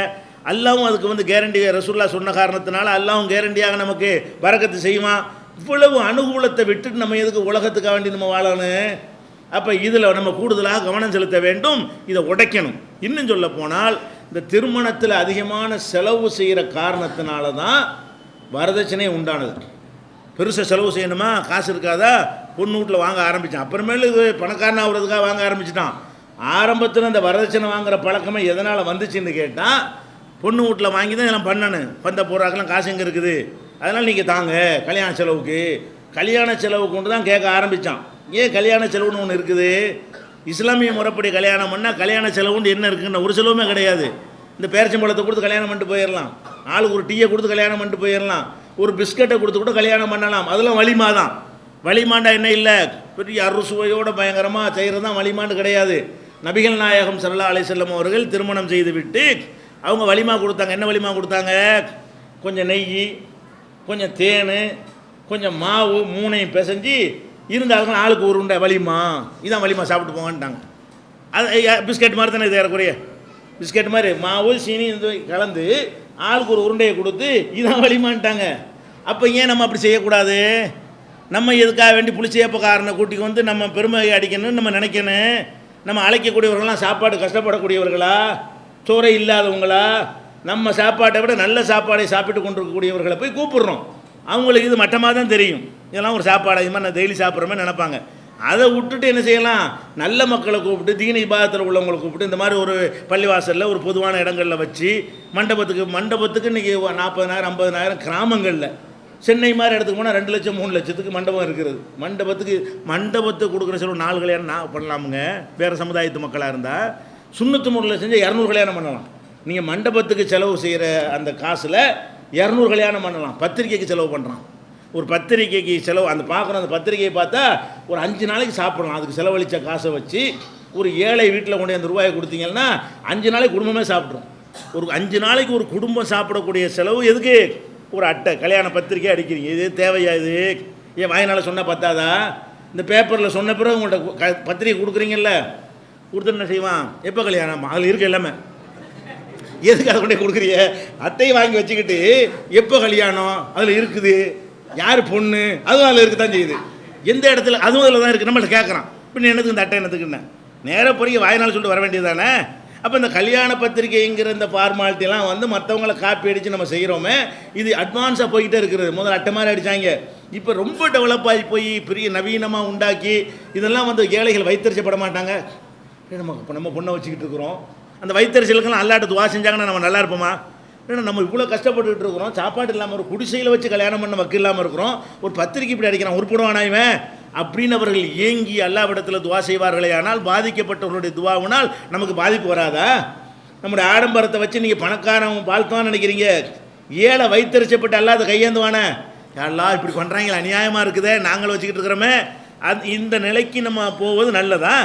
அல்லாவும் அதுக்கு வந்து கேரண்டி ரசுல்லா சொன்ன காரணத்தினால அல்லாவும் கேரண்டியாக நமக்கு பறக்கத்து செய்வான். இவ்வளவு அனுகூலத்தை விட்டுட்டு நம்ம எதுக்கு உலகத்துக்காக வேண்டி நம்ம வாழணும்? அப்போ இதில் நம்ம கூடுதலாக கவனம் செலுத்த வேண்டும். இதை உடைக்கணும். இன்னும் சொல்ல போனால் இந்த திருமணத்தில் அதிகமான செலவு செய்கிற காரணத்தினால தான் வரதட்சணை உண்டானது. பெருசாக செலவு செய்யணுமா? காசு இருக்காதா? பொண்ணு வீட்டில் வாங்க ஆரம்பித்தான் அப்புறமேலு இது பணக்காரன் ஆகுறதுக்காக வாங்க ஆரம்பிச்சிட்டான். ஆரம்பத்தில் இந்த வரதட்சணை வாங்குற பழக்கமே எதனால் வந்துச்சுன்னு கேட்டால் பொண்ணு வீட்டில் வாங்கி தான் இதெல்லாம் பண்ணணும். பந்த போறாக்கெல்லாம் காசு எங்கே இருக்குது? அதனால் நீங்கள் தாங்க. கல்யாண செலவுக்கு. கல்யாண செலவு கொண்டு தான் கேட்க ஆரம்பித்தான் ஏன் கல்யாண செலவுன்னு ஒன்று இருக்குது? இஸ்லாமிய முறைப்படி கல்யாணம் பண்ணால் கல்யாண செலவுன்னு என்ன இருக்குன்னு ஒரு செலவுமே கிடையாது. இந்த பேரச்சம்பழத்தை கொடுத்து கல்யாணம் பண்ணிட்டு போயிடலாம் ஆளுக்கு ஒரு டீயை கொடுத்து கல்யாணம் பண்ணிட்டு போயிடலாம் ஒரு பிஸ்கட்டை கொடுத்து கூட கல்யாணம் பண்ணலாம். அதெல்லாம் வலிமா தான். வலிமாண்டா என்ன இல்லை? பெரிய அறுசுவையோட பயங்கரமாக செய்கிறது தான் வலிமாண்டு கிடையாது. நபிகள் நாயகம் சல்லா அலிசல்லம் அவர்கள் திருமணம் செய்துவிட்டு அவங்க வலிமா கொடுத்தாங்க. என்ன வலிமா கொடுத்தாங்க? கொஞ்சம் நெய் கொஞ்சம் தேன் கொஞ்சம் மாவு மூணையும் பிசைஞ்சு இருந்தாலும் ஆளுக்கு ஒரு உண்டை வலிமா இதான் வலிமா சாப்பிட்டு போங்கன்ட்டாங்க. அது ஐயா, பிஸ்கட் மாதிரி தானே இது ஏறக்குறைய? பிஸ்கட் மாதிரி. மாவு சீனி இந்த கலந்து ஆளுக்கு ஒரு உருண்டையை கொடுத்து இதான் வலிமான்ட்டாங்க அப்போ ஏன் நம்ம அப்படி செய்யக்கூடாது? நம்ம எதுக்காக வேண்டி புளிச்சேப்பக்காரனை கூட்டிக்கு வந்து நம்ம பெருமை அடிக்கணும்னு நம்ம நினைக்கணும். நம்ம அழைக்கக்கூடியவர்கள்லாம் சாப்பாடு கஷ்டப்படக்கூடியவர்களா? சோறை இல்லாதவங்களா? நம்ம சாப்பாட்டை விட நல்ல சாப்பாடை சாப்பிட்டு கொண்டிருக்கக்கூடியவர்களை போய் கூப்பிடுறோம். அவங்களுக்கு இது மட்டமாக தான் தெரியும். இதெல்லாம் ஒரு சாப்பாடு இது மாதிரி நான் டெய்லி சாப்பிட்றமே நினைப்பாங்க. அதை விட்டுட்டு என்ன செய்யலாம்? நல்ல மக்களை கூப்பிட்டு தீன விபாதத்தில் உள்ளவங்களை கூப்பிட்டு இந்த மாதிரி ஒரு பள்ளிவாசலில் ஒரு பொதுவான இடங்களில் வச்சு மண்டபத்துக்கு மண்டபத்துக்கு இன்றைக்கி நாற்பதனாயிரம் ஐம்பதனாயிரம் கிராமங்களில். சென்னை மாதிரி இடத்துக்கு போனால் ரெண்டு லட்சம் மூணு லட்சத்துக்கு மண்டபம் இருக்கிறது மண்டபத்துக்கு மண்டபத்துக்கு கொடுக்குற செலவு நாலு கல்யாணம் நான் பண்ணலாமுங்க. வேறு சமுதாயத்து மக்களாக இருந்தால் சுண்ணத்து முறையில் செஞ்சால் இரநூறு கல்யாணம் பண்ணலாம். நீங்கள் மண்டபத்துக்கு செலவு செய்கிற அந்த காசில் இரநூறு கல்யாணம் பண்ணலாம். பத்திரிக்கைக்கு செலவு பண்ணுறான் ஒரு பத்திரிக்கைக்கு செலவு அந்த பார்க்குற அந்த பத்திரிக்கையை பார்த்தா ஒரு அஞ்சு நாளைக்கு சாப்பிடலாம். அதுக்கு செலவழித்த காசை வச்சு ஒரு ஏழை வீட்டில் கொண்டு அந்த ரூபாயை கொடுத்தீங்கன்னா அஞ்சு நாளைக்கு குடும்பமே சாப்பிட்றோம் ஒரு அஞ்சு நாளைக்கு ஒரு குடும்பம் சாப்பிடக்கூடிய செலவு எதுக்கு? ஒரு அட்டை கல்யாண பத்திரிக்கை அடிக்கிறீங்க. இது தேவையா இது? ஏன் வாயினால் சொன்னால் பத்தாதா? இந்த பேப்பரில் சொன்ன பிறகு உங்கள்கிட்ட க பத்திரிக்கை கொடுக்குறீங்கல்ல? கொடுத்து என்ன செய்வான்? எப்போ கல்யாணம்? அதில் இருக்கு எல்லாமே. எதுக்கு அதை கொண்டே கொடுக்குறீங்க? அட்டையை வாங்கி வச்சுக்கிட்டு எப்போ கல்யாணம்? அதில் இருக்குது. யார் பொண்ணு? அதுவும் அதில் இருக்க தான் செய்யுது. எந்த இடத்துல? அதுவும் அதில் தான் இருக்குது நம்மள்ட்ட கேட்குறான் பின்ன என்னத்துக்கு இந்த அட்டை என்னத்துக்குன்னு நேராக போய் வாயினால் சொல்லிட்டு வர வேண்டியது தானே அப்போ இந்த கல்யாண பத்திரிகைங்கிற இந்த ஃபார்மாலிட்டிலாம் வந்து மற்றவங்களை காப்பி அடித்து நம்ம செய்கிறோமே இது அட்வான்ஸாக போய்கிட்டே இருக்கிறது முதல்ல அட்டை மாதிரி அடித்தாங்க இப்போ ரொம்ப டெவலப் ஆகி போய் பெரிய நவீனமாக உண்டாக்கி இதெல்லாம் வந்து ஏழைகள் வைத்தறிச்சப்பட மாட்டாங்க. நம்ம இப்போ நம்ம பொண்ணை வச்சுக்கிட்டு இருக்கிறோம். அந்த வைத்தறிச்சலுக்கெல்லாம் அல்லாட்ட துவா செஞ்சாங்கன்னா நம்ம நல்லா இருப்போமா? ஏன்னா நம்ம இவ்வளோ கஷ்டப்பட்டுட்டு இருக்கிறோம். சாப்பாடு இல்லாமல் ஒரு குடிசையில் வச்சு கல்யாணம் பண்ண மக்கள் இல்லாமல் இருக்கிறோம். ஒரு பத்திரிக்கை இப்படி அடிக்கிறான் உருப்படுவானா இவன் அப்படின்னு அவர்கள் ஏங்கி அல்லாவிடத்தில் துவா செய்வார்களே ஆனால் பாதிக்கப்பட்டவர்களுடைய துவாவினால் நமக்கு பாதிப்பு வராதா? நம்முடைய ஆடம்பரத்தை வச்சு நீங்கள் பணக்காரன் வாழ்த்தான்னு நினைக்கிறீங்க. ஏழை வைத்தறிச்சப்பட்டு அல்லாத கையேந்துவானே? எல்லாம் இப்படி பண்ணுறாங்களே அநியாயமாக இருக்குதே நாங்களும் வச்சுக்கிட்டு இருக்கிறோமே. அது இந்த நிலைக்கு நம்ம போவது நல்லதா?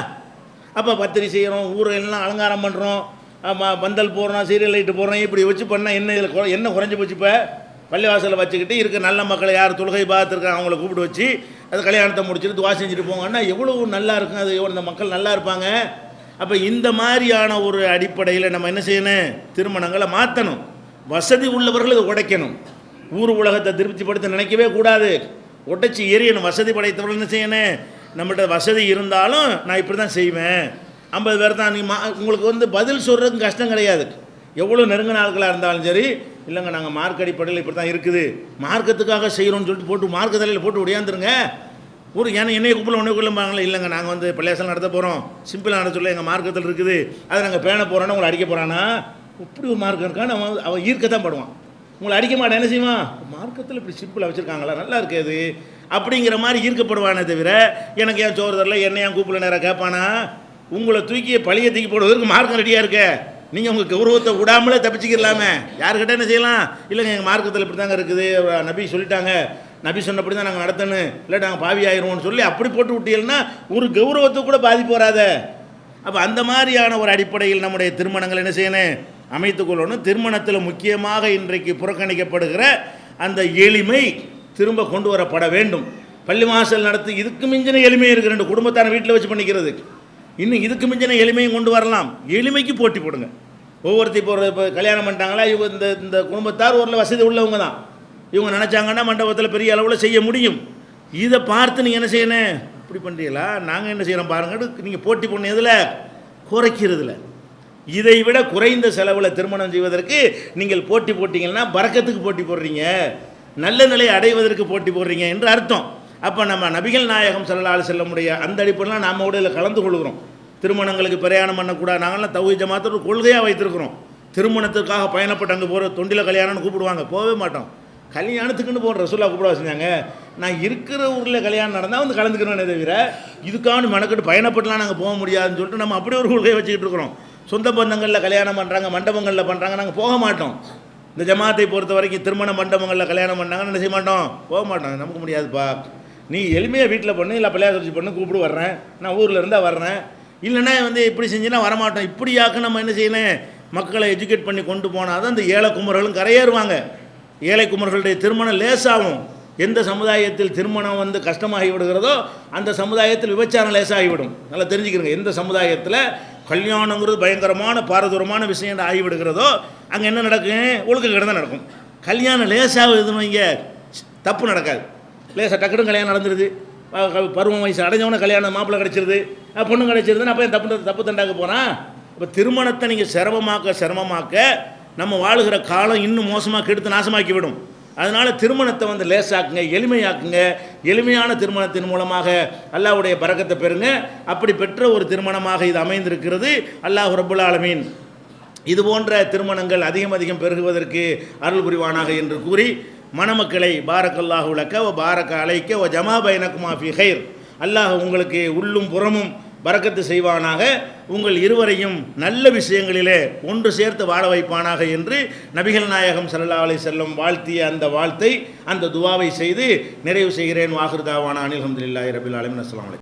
அப்போ பத்திரி செய்கிறோம் ஊரெல்லாம் அலங்காரம் பண்ணுறோம் ஆமாம் பந்தல் போடுறோம் சீரியல் லைட்டு போடுறோம் இப்படி வச்சு பண்ணால் என்ன இதில் குறை- என்ன குறைஞ்சி போச்சு இப்போ? பள்ளிவாசலில் வச்சுக்கிட்டு இருக்க நல்ல மக்களை யார் தொழுகை பார்த்துருக்காங்க அவங்கள கூப்பிட்டு வச்சு அது கல்யாணத்தை முடிச்சுட்டு துவா செஞ்சுட்டு போங்கன்னா எவ்வளோ நல்லா இருக்கும் அது இந்த மக்கள் நல்லா இருப்பாங்க. அப்போ இந்த மாதிரியான ஒரு அடிப்படையில் நம்ம என்ன செய்யணும்? திருமணங்களை மாற்றணும் வசதி உள்ளவர்கள் இதை உடைக்கணும். ஊர் உலகத்தை திருப்திப்படுத்த நினைக்கவே கூடாது. உடைச்சி எரியணும். வசதி படைத்தவர்கள் என்ன செய்யணும்? நம்மகிட்ட வசதி இருந்தாலும் நான் இப்படி தான் செய்வேன். ஐம்பது பேர் தான். நீ மா உங்களுக்கு வந்து பதில் சொல்கிறதுக்கு கஷ்டம் கிடையாது. எவ்வளோ நெருங்கின ஆட்களாக இருந்தாலும் சரி இல்லைங்க நாங்கள் மார்க் அடிப்படையில் இப்படி தான் இருக்குது. மார்க்கத்துக்காக செய்கிறோன்னு சொல்லிட்டு போட்டு மார்க்க தலையில் போட்டு ஒடியாந்துருங்க. ஒரு ஏன்னா என்னைய குப்பல உன்னை குள்ளம்பாங்களே இல்லைங்க நாங்கள் வந்து பிள்ளையாசல் நடத்த போகிறோம் சிம்பிளாக நடத்த சொல்ல எங்கள் மார்க்கத்தில் இருக்குது. அதை நாங்கள் பேண போகிறோன்னா உங்களை அடிக்க போகிறானா இப்படி ஒரு மார்க்கம் இருக்கான்னு அவன் அவன் ஈர்க்கத்தான் படுவான். உங்களை அடிக்க மாட்டேன் என்ன செய்வான்? மார்க்கத்தில் இப்படி சிம்பிளாக வச்சுருக்காங்களா? நல்லா இருக்கு அப்படிங்கிற மாதிரி ஈர்க்கப்படுவானே தவிர எனக்கு ஏன் சோறு தரல என்ன ஏன் கூப்பிட நேரம் கேட்பானா? உங்களை தூக்கி பழிய தூக்கி போடுவதற்கு மார்க்கம் ரெடியாக இருக்க. நீங்கள் உங்கள் கௌரவத்தை விடாமலே தப்பிச்சுக்கலாமே யாருக்கிட்ட என்ன செய்யலாம்? இல்லைங்க எங்கள் மார்க்கத்தில் இப்படி தாங்க இருக்குது. நபி சொல்லிட்டாங்க. நபி சொன்னபடி தான் நாங்கள் நடத்தணும். இல்லை நாங்கள் பாவி ஆயிடுவோம்னு சொல்லி அப்படி போட்டு விட்டீங்கன்னா ஒரு கௌரவத்தை கூட பாதிப்பு வராத. அப்போ அந்த மாதிரியான ஒரு அடிப்படையில் நம்முடைய திருமணங்கள் என்ன செய்யணும்? அமைத்துக்கொள்ளணும் திருமணத்தில் முக்கியமாக இன்றைக்கு புறக்கணிக்கப்படுகிற அந்த எளிமை திரும்ப கொண்டு வரப்பட வேண்டும். பள்ளி வாசல் நடத்தி இதுக்கு மிஞ்சின எளிமை இருக்குது ரெண்டு குடும்பத்தான வீட்டில் வச்சு பண்ணிக்கிறது. இன்னும் இதுக்கு மிஞ்சின எளிமையும் கொண்டு வரலாம்? எளிமைக்கு போட்டி போடுங்க. ஒவ்வொருத்தி இப்போ ஒரு இப்போ கல்யாணம் பண்ணிட்டாங்களா? இவங்க இந்த இந்த குடும்பத்தார் ஒரு வசதி உள்ளவங்க தான். இவங்க நினச்சாங்கன்னா மண்டபத்தில் பெரிய அளவில் செய்ய முடியும். இதை பார்த்து நீங்கள் என்ன செய்யணும் இப்படி பண்ணுறீங்களா நாங்கள் என்ன செய்கிறோம் பாருங்க. நீங்கள் போட்டி பண்ணதில் குறைக்கிறதுல. இதை விட குறைந்த செலவில் திருமணம் செய்வதற்கு நீங்கள் போட்டி போட்டிங்கன்னா பறக்கத்துக்கு போட்டி போடுறீங்க. நல்ல நிலையை அடைவதற்கு போட்டி போடுறீங்க என்று அர்த்தம். அப்போ நம்ம நபிகள் நாயகம் செல்லால் செல்ல முடிய அந்த அடிப்படையில் நாம் கூட இதில் கலந்து கொள்கிறோம். திருமணங்களுக்கு பிரயாணம் பண்ணக்கூடாது. நாங்களாம் தகுதி ஜமாத்து ஒரு கொள்கையாக வைத்திருக்கிறோம். திருமணத்துக்காக பயணப்பட்டு அங்கே போகிற தொண்டில கல்யாணம்னு கூப்பிடுவாங்க. போகவே மாட்டோம். கல்யாணத்துக்குன்னு போகிற ரசூலா கூப்பிட வச்சுருந்தாங்க நான் இருக்கிற ஊரில் கல்யாணம் நடந்தால் வந்து கலந்துக்கிறேனே தவிர இதுக்கான மெனக்கெட்டு பயணப்பட்டுலாம் நாங்கள் போக முடியாதுன்னு சொல்லிட்டு நம்ம அப்படி ஒரு கொள்கையை வச்சுக்கிட்டு இருக்கிறோம். சொந்த பந்தங்களில் கல்யாணம் பண்ணுறாங்க மண்டபங்களில் பண்ணுறாங்க நாங்கள் போக மாட்டோம். இந்த ஜமாத்தை பொறுத்த வரைக்கும் திருமண மண்டபங்களில் கல்யாணம் பண்ணாங்கன்னு என்ன செய்ய மாட்டோம்? போக மாட்டோம். நமக்கு முடியாதுப்பா. நீ எளிமையாக வீட்டில் பண்ணு இல்லை பிள்ளையார் பண்ணு கூப்பிட்டு வர்றேன். நான் ஊரில் இருந்தால் வர்றேன். இல்லைன்னா வந்து இப்படி செஞ்சுன்னா வரமாட்டோம். இப்படியாக்க நம்ம என்ன செய்யணும்? மக்களை எஜுகேட் பண்ணி கொண்டு போனால் தான் இந்த ஏழை குமர்களும் கரையேறுவாங்க. ஏழை குமர்களுடைய திருமணம் லேசாகும். எந்த சமுதாயத்தில் திருமணம் வந்து கஷ்டமாகி விடுகிறதோ அந்த சமுதாயத்தில் விபச்சாரம் லேசாகிவிடும். நல்லா தெரிஞ்சுக்கிறங்க. எந்த சமுதாயத்தில் கல்யாணங்கிறது பயங்கரமான பாரதூரமான விஷயம் ஆகிவிடுகிறதோ அங்கே என்ன நடக்கும்? ஒழுக்க தான் நடக்கும். கல்யாணம் லேசாகுதுன்னு இங்கே தப்பு நடக்காது. லேசாக டக்குனு கல்யாணம் நடந்துருது. பருவம் வயசு அடைஞ்சவனே கல்யாணம் மாப்பிள்ளை கிடச்சிருது. பொண்ணு பொண்ணு கிடச்சிருதுன்னு அப்போ தப்பு தப்பு தண்டாக்க போகிறான் இப்போ திருமணத்தை நீங்கள் சிரமமாக்க சிரமமாக்க நம்ம வாழுகிற காலம் இன்னும் மோசமாக கெடுத்து நாசமாக்கி விடும் அதனால் திருமணத்தை வந்து லேசாக்குங்க எளிமையாக்குங்க. எளிமையான திருமணத்தின் மூலமாக அல்லாவுடைய பறக்கத்தை பெறுங்க. அப்படி பெற்ற ஒரு திருமணமாக இது அமைந்திருக்கிறது. அல்லாஹ் ரப்புல் ஆலமீன். இது போன்ற திருமணங்கள் அதிகம் அதிகம் பெருகுவதற்கு அருள் புரிவானாக என்று கூறி மணமக்களை பாரக்கல்லாஹு உலக்க ஓ பாரக்க அலைக்க ஓ ஜமா பைனக்குமா ஃபி ஹைர். அல்லாஹ் உங்களுக்கு உள்ளும் புறமும் பறக்கத்து செய்வானாக. உங்கள் இருவரையும் நல்ல விஷயங்களிலே ஒன்று சேர்த்து வாழ வைப்பானாக என்று நபிகள் நாயகம் சல்லா அலி செல்லம் வாழ்த்திய அந்த வாழ்த்தை அந்த துவாவை செய்து நிறைவு செய்கிறேன். வாகிருதாவான அனில் அஹமதுல்லாஹி ரபில் அலமின் அஸ்லாம்